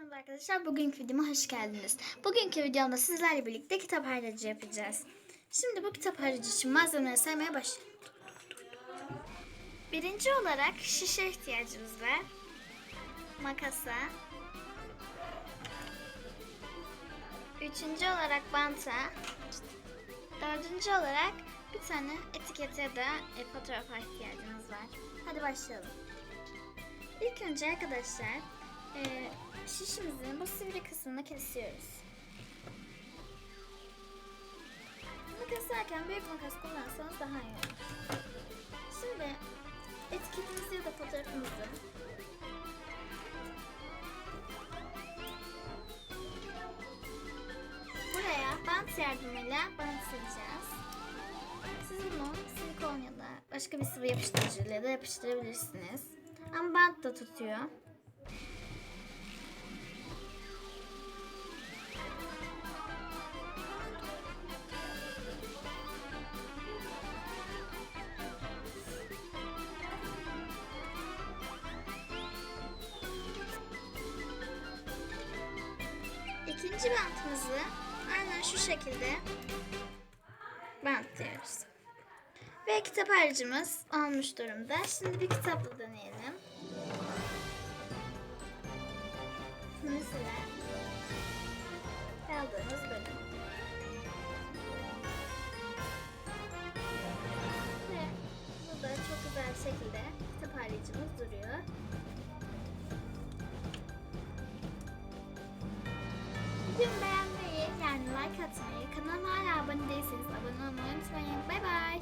merhaba arkadaşlar. Bugünkü videoma hoş geldiniz. Bugünkü videomda sizlerle birlikte kitap harcı yapacağız. Şimdi bu kitap harcı için malzemeleri saymaya başlayalım. Birinci olarak şişe ihtiyacımız var. Makasa. Üçüncü olarak banta. Dördüncü olarak bir tane etiket ya da e, fotoğrafa ihtiyacımız var. Hadi başlayalım. İlk önce arkadaşlar e, şişimizin bu sivri kısmını kesiyoruz. Bunu keserken büyük makas kullansanız daha iyi olur. Şimdi etiketimizi ya da fotoğrafımızı buraya bant yardımıyla bantlayacağız. Siz bunu silikon ya da başka bir sıvı yapıştırıcıyla da yapıştırabilirsiniz. Ama bant da tutuyor. İkinci bantımızı aynen şu şekilde bantlıyoruz. Ve kitap harcımız olmuş durumda. Şimdi bir kitapla deneyelim. Mesela kaldığımız bölüm. Ve burada çok güzel şekilde kitap harcımız duruyor. Videomu beğenmeyi, yani like atmayı, kanalıma hala abone değilseniz abone olmayı unutmayın. Bay bay.